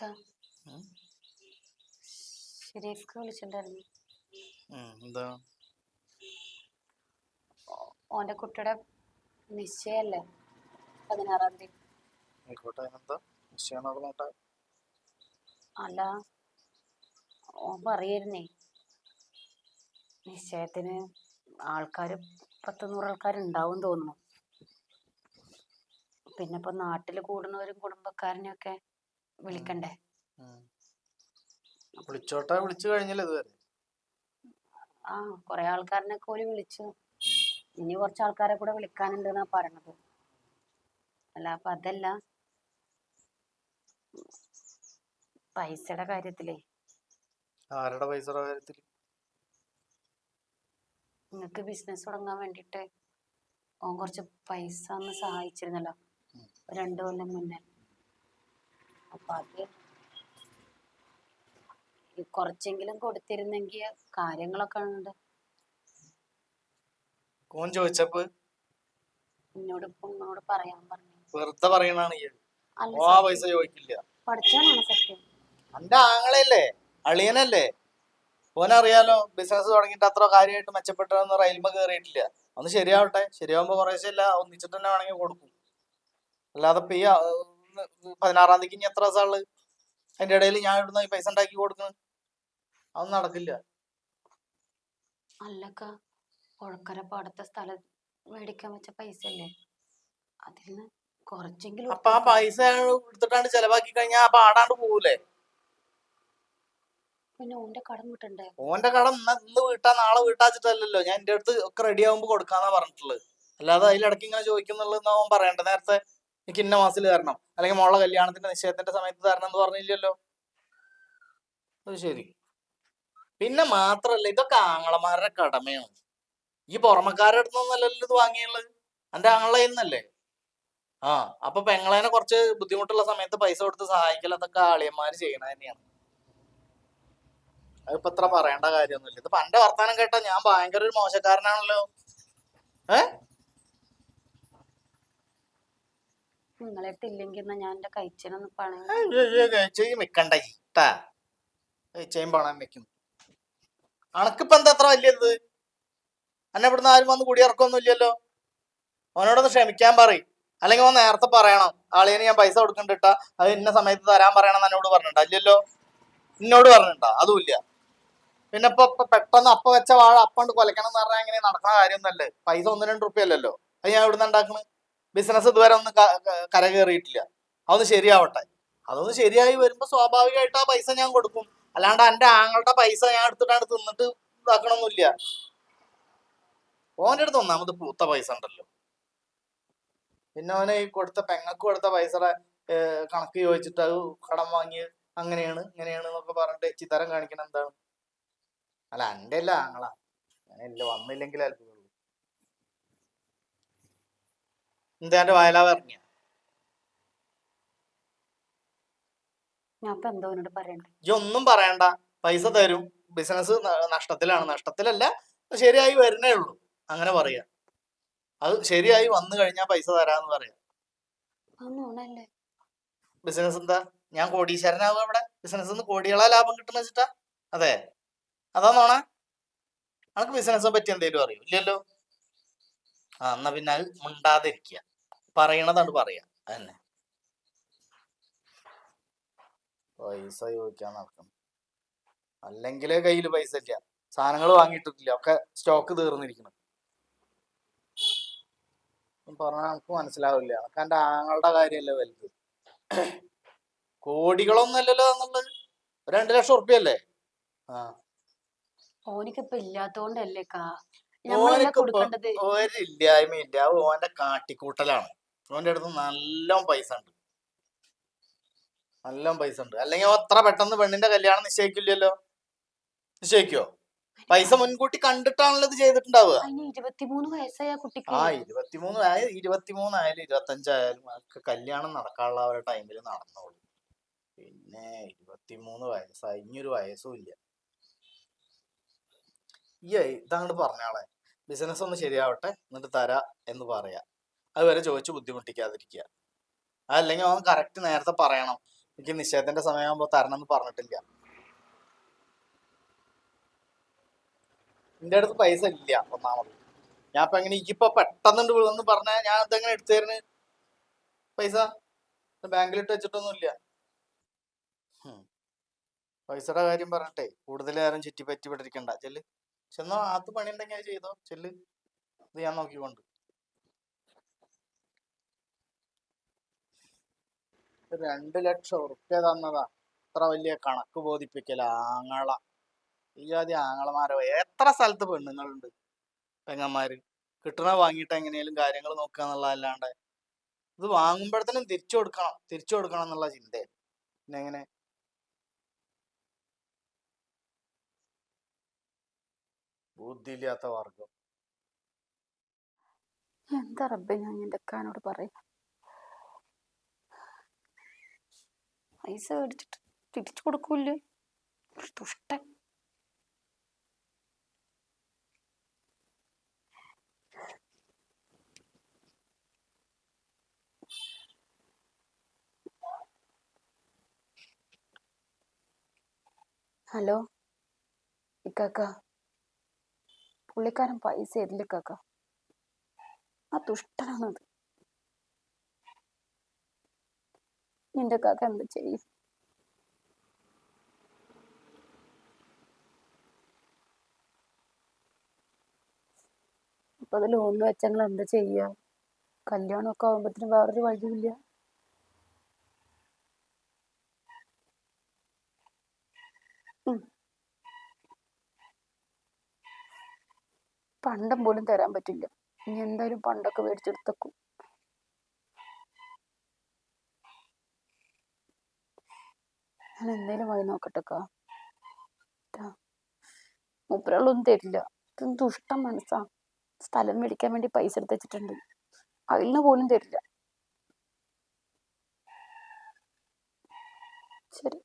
ഉം. ഷെരീഫ്ക്ക് വിളിച്ചിട്ടുണ്ടായിരുന്നു. എന്താ? ഓന്റെ കുട്ടിയുടെ നിശ്ചയല്ലേ? പതിനാറാം തീയതി. അല്ല ഓൻ പറയായിരുന്നേ നിശ്ചയത്തിന് ആൾക്കാർ പത്ത് നൂറ് ആൾക്കാരുണ്ടാവും തോന്നുന്നു. പിന്നെ ഇപ്പൊ നാട്ടിൽ കൂടുന്നവരും കുടുംബക്കാരനെയൊക്കെ വിളിക്കണ്ടേ. വിളിച്ചോട്ടെ വിളിച്ചു കഴിഞ്ഞില്ല ഇതുവരെ? ആ കൊറേ ആൾക്കാരനൊക്കെ ഓൽ വിളിച്ചു. ഇനി കുറച്ച് ആൾക്കാരെ കൂടെ വിളിക്കാനുണ്ട് എന്നാ പറയണത്. അല്ല അപ്പൊ അതല്ല. പൈസയുടെ കാര്യത്തിലേ. ആരുടെ പൈസയുടെ കാര്യത്തിൽ? നിങ്ങക്ക് ബിസിനസ് തുടങ്ങാൻ വേണ്ടിട്ട് ഓൻ കുറച്ച് പൈസ ഒന്ന് സഹായിച്ചിരുന്നല്ലോ. രണ്ടു കൊല്ലം മുന്നേ. അപ്പൊ അത് കുറച്ചെങ്കിലും കൊടുത്തിരുന്നെങ്കിൽ കാര്യങ്ങളൊക്കെ ഉണ്ട്. ഓൻ ചോദിച്ചപ്പോ? എന്നോട് ഇപ്പൊ ഉമ്മയോട് പറയാൻ പറഞ്ഞു. വെറുതെ പറയണാണ് അല്ല ഓ ആ സത്യം. പൈസ ചോദിക്കില്ല. പഠിച്ചാലാണ് സത്യം. എന്റെ ആങ്ങളല്ലേ അളിയനല്ലേ? ഓനറിയാലോ ബിസിനസ് തുടങ്ങിയിട്ട് അത്ര കാര്യമായിട്ട് മെച്ചപ്പെട്ടതൊന്നും റെയിൽമ കേറിയിട്ടില്ല. ഒന്ന് ശരിയാവട്ടെ. ശരിയാവുമ്പോ കുറേശ്ശല്ല ഒന്നിച്ചിട്ട് തന്നെ വേണമെങ്കിൽ കൊടുക്കും. അല്ലാതെ ഇപ്പൊ ഈ ആ, പതിനാറാം തീയതിക്ക് ഇനി എത്ര ദിവസമുള്ളു അതിന്റെ ഇടയിൽ ഞാൻ ഇവിടുന്ന് പൈസ ഉണ്ടാക്കി കൊടുക്കണം. അതൊന്നും നടക്കില്ല. അല്ലക്ക പുഴക്കര പാടത്തെ സ്ഥലം മേടിക്കാൻ വെച്ച പൈസ അല്ലേ അതിൽ നിന്ന് കുറച്ചെങ്കിലും അപ്പൊ ആ പൈസ എടുത്തിട്ടാണ് ചെലവാക്കി കഴിഞ്ഞാൽ ആ പാടാണ്ട് പോകൂലേ പിന്നെ ഓന്റെ കടം വിട്ടണ്ടേ? ഓന്റെ കടം ഇന്ന് വീട്ടാ നാളെ വീട്ടാച്ചിട്ടല്ലല്ലോ. ഞാൻ എന്റെ അടുത്ത് ഒക്കെ റെഡി ആവുമ്പോ കൊടുക്കാന്നാ പറഞ്ഞിട്ടുള്ളത്. അല്ലാതെ അതിലിടയ്ക്ക് ഇങ്ങനെ ചോദിക്കുന്നുള്ളത് അവൻ പറയണ്ട? നേരത്തെ എനിക്ക് ഇന്ന മാസത്തിൽ തരണം. അല്ലെങ്കിൽ മോളെ കല്യാണത്തിന്റെ നിശ്ചയത്തിന്റെ സമയത്ത് തരണം എന്ന് പറഞ്ഞില്ലല്ലോ. അത് ശരി. പിന്നെ മാത്രല്ല ഇതൊക്കെ ആങ്ങളമാരുടെ കടമയാണ്. ഈ പുറമക്കാരുടെ അടുത്തൊന്നല്ലല്ലോ ഇത് വാങ്ങിയുള്ളത്? എന്റെ ആങ്ങളെ നിന്നല്ലേ? ആ അപ്പൊ പെങ്ങളേനെ കുറച്ച് ബുദ്ധിമുട്ടുള്ള സമയത്ത് പൈസ കൊടുത്ത് സഹായിക്കൽ അതൊക്കെ ആളിയന്മാര് ചെയ്യണ തന്നെയാണ്. അതിപ്പോ ഇത്ര പറയേണ്ട കാര്യമൊന്നുമില്ല. ഇതിപ്പോ എന്റെ വർത്താനം കേട്ടാ ഞാൻ ഭയങ്കര ഒരു മോശക്കാരനാണല്ലോ. ഏ? നിങ്ങളെ അടുത്ത് ഇല്ലെങ്കിൽ ഞാൻ എന്റെ കഴിച്ചനൊന്ന് പണയം അണക്കിപ്പോ എന്താ അത്ര വലിയത് എന്നെ ഇവിടുന്ന് ആരും വന്ന് കുടിയിറക്കൊന്നും ഇല്ലല്ലോ അവനോടൊന്ന് ക്ഷമിക്കാൻ പറയും. അല്ലെങ്കിൽ അവൻ നേരത്തെ പറയണം. ആളിന് ഞാൻ പൈസ കൊടുക്കണ്ടിട്ട. അത് ഇന്ന സമയത്ത് തരാൻ പറയണം എന്നോട് പറഞ്ഞിട്ടാ ഇല്ലല്ലോ എന്നോട് പറഞ്ഞിട്ടാ അതുമില്ല. പിന്നെ ഇപ്പൊ പെട്ടെന്ന് അപ്പ വെച്ച വാഴ അപ്പണ്ട് കൊലക്കണം എന്ന് പറഞ്ഞാൽ എങ്ങനെ നടക്കുന്ന കാര്യമൊന്നല്ലേ പൈസ ഒന്ന് രണ്ട് റുപ്യ അല്ലല്ലോ അത് ഞാൻ ഇവിടുന്ന് ഉണ്ടാക്കണ്? ബിസിനസ് ഇതുവരെ ഒന്നും കരകയറിയിട്ടില്ല. അതൊന്ന് ശരിയാവട്ടെ. അതൊന്ന് ശരിയായി വരുമ്പോ സ്വാഭാവികമായിട്ട് ആ പൈസ ഞാൻ കൊടുക്കും. അല്ലാണ്ട് എന്റെ ആങ്ങളുടെ പൈസ ഞാൻ എടുത്തിട്ടാണ് തിന്നിട്ട് ഇതാക്കണമൊന്നുമില്ല ഓന്റെ അടുത്ത് ഒന്നാമത് പൂത്ത പൈസ ഉണ്ടല്ലോ. പിന്നെ അവന് ഈ കൊടുത്ത പെങ്ങക്ക് കൊടുത്ത പൈസയുടെ കണക്ക് ചോദിച്ചിട്ട് അത് കടം വാങ്ങി അങ്ങനെയാണ് ഇങ്ങനെയാണ് എന്നൊക്കെ പറഞ്ഞിട്ട് ചിത്തരം കാണിക്കണം എന്താണ്? അല്ല എന്റെ അല്ല ആങ്ങളാ. അങ്ങനെയല്ല വന്നില്ലെങ്കിൽ അത്ഭുതമുള്ളൂ എന്താ വയലാ പറഞ്ഞ? ഞാൻ ഇപ്പൊ എന്തോ അവനോട് പറയണ്ടേ. ഒന്നും പറയണ്ട. പൈസ തരും. ബിസിനസ് നഷ്ടത്തിലാണ്. നഷ്ടത്തിലല്ല ശരിയായി വരുന്നേ ഉള്ളൂ. അങ്ങനെ പറയാ. അത് ശരിയായി വന്നു കഴിഞ്ഞാൽ പൈസ തരാന്ന് പറയാ. ബിസിനസ് എന്താ? ഞാൻ കോടീശ്വരനാവും ഇവിടെ. ബിസിനസ് കോടികളാ ലാഭം കിട്ടുന്ന വെച്ചിട്ടാ. അതെ. അതാ നോണ അനക്ക് ബിസിനസ് പറ്റി എന്തേലും അറിയോ? ഇല്ലല്ലോ? ആ എന്നാ പിന്നെ അത് മിണ്ടാതിരിക്കുക പറയണതാണ് പറയാ. അതന്നെ. പൈസ ചോദിക്കാൻ നടക്കണം. അല്ലെങ്കിൽ കയ്യിൽ പൈസ ഇല്ല. സാധനങ്ങൾ വാങ്ങിയിട്ടില്ല ഒക്കെ സ്റ്റോക്ക് തീർന്നിരിക്കണം. പറഞ്ഞാൽ നമുക്ക് മനസ്സിലാവില്ല. അതൊക്കെ എന്റെ ആങ്ങളുടെ കാര്യമല്ലേ വലുത്. കോടികളൊന്നും അല്ലല്ലോ എന്നുള്ളത്. രണ്ടു ലക്ഷം ഉറുപ്പ്യല്ലേ? ആ. ഇല്ലാത്തോണ്ടല്ലേ കാ? ഓനിക്കിപ്പോ കൊടുക്കേണ്ടത്? ഒരില്ലായ്മയില്ല. അത് ഓന്റെ കാട്ടിക്കൂട്ടലാണ്. ഓന്റെ അടുത്ത് നല്ല പൈസ ഉണ്ട്. നല്ല പൈസ ഉണ്ട്. അല്ലെങ്കിൽ അത്ര പെട്ടെന്ന് പെണ്ണിന്റെ കല്യാണം നിശ്ചയിക്കില്ലല്ലോ. നിശ്ചയിക്കോ പൈസ മുൻകൂട്ടി കണ്ടിട്ടാണല്ലോ ഇത് ചെയ്തിട്ടുണ്ടാവുക. ആ ഇരുപത്തിമൂന്ന് വയസ്സായ ആ കുട്ടിക്ക്. ആ ഇരുപത്തിമൂന്ന് ആയാലും ഇരുപത്തഞ്ചായാലും ഒക്കെ കല്യാണം നടക്കാനുള്ള ഒരു ടൈമിൽ നടന്നോളൂ. പിന്നെ ഇരുപത്തിമൂന്ന് വയസ്സായി. ഇനിയൊരു വയസ്സും ഇല്ല. ഈ ഇതങ്ങോട്ട് പറഞ്ഞാളെ ബിസിനസ് ഒന്ന് ശരിയാവട്ടെ. എന്നിട്ട് തരാ എന്ന് പറയാ. അതുവരെ ചോദിച്ചു ബുദ്ധിമുട്ടിക്കാതിരിക്കുക. അതല്ലെങ്കിൽ അവൻ കറക്റ്റ് നേരത്തെ പറയണം. എനിക്ക് നിശ്ചയത്തിന്റെ തരണം എന്ന് പറഞ്ഞിട്ടില്ല. എന്റെ അടുത്ത് പൈസ ഇല്ല ഒന്നാമത്. ഞാൻ ഇപ്പൊ എങ്ങനെ ഇപ്പൊ പെട്ടെന്നുണ്ട് വീണെന്ന് പറഞ്ഞാൽ ഞാൻ ഇതെങ്ങനെ എടുത്തു തരുന്നു? പൈസ? ബാങ്കിൽ ഇട്ട് വെച്ചിട്ടൊന്നുമില്ല പൈസയുടെ കാര്യം പറഞ്ഞിട്ടേ കൂടുതൽ നേരം ചുറ്റിപ്പറ്റി വിടരിക്കണ്ട ചെല്ല്. ചെന്നോ ആത്ത് പണി ഉണ്ടെങ്കിൽ അത് ചെയ്തോ? ചെല്ല്. ഇത് ഞാൻ നോക്കിക്കൊണ്ട്. രണ്ട് ലക്ഷം ഉറുപ്പ്യ തന്നതാ. അത്ര വലിയ കണക്ക് ബോധിപ്പിക്കല ആങ്ങള. ഈ ജാതി ആങ്ങളമാരോ. എത്ര സ്ഥലത്ത് പെണ്ണുങ്ങളുണ്ട്? പെങ്ങന്മാര്. കിട്ടണ വാങ്ങിയിട്ട് എങ്ങനെയാലും കാര്യങ്ങൾ നോക്കുക എന്നുള്ളതല്ലാണ്ട്. ഇത് വാങ്ങുമ്പോഴത്തേനും തിരിച്ചു കൊടുക്കണം. തിരിച്ചു കൊടുക്കണം എന്നുള്ള ചിന്ത പിന്നെ എങ്ങനെ ബുദ്ധിയില്ലാത്ത വർഗം എന്താ റബ്ബെ ഞാൻ എന്റെ അക്കാനോട് പറയാ? പൈസ മേടിച്ചിട്ട് തിരിച്ചു കൊടുക്കൂല്ലേ? ദുഷ്ടൻ. ഹലോ ഇക്കാക്ക. പുള്ളിക്കാരൻ പൈസ തരില്ല ഇക്കാക്ക. ആ ദുഷ്ടനാണത് നിന്റെ കാക്ക എന്ത് ചെയ്യും? അപ്പൊ അത് ലോണിൽ വെച്ചങ്ങൾ എന്താ ചെയ്യാ? കല്യാണമൊക്കെ ആകുമ്പത്തിന് വേറൊരു വഴിയില്ല. പണ്ടം പോലും തരാൻ പറ്റില്ല. ഇനി എന്തായാലും പണ്ടൊക്കെ മേടിച്ചെടുത്തേക്കും. ഞാൻ എന്തേലും വഴി നോക്കട്ടെക്കാ മൂപ്പരകളൊന്നും തരില്ല. ഇതും ദുഷ്ടം മനസ്സാ. സ്ഥലം മേടിക്കാൻ വേണ്ടി പൈസ എടുത്ത് വെച്ചിട്ടുണ്ട്. അതിന് പോലും തരില്ല. ശരി.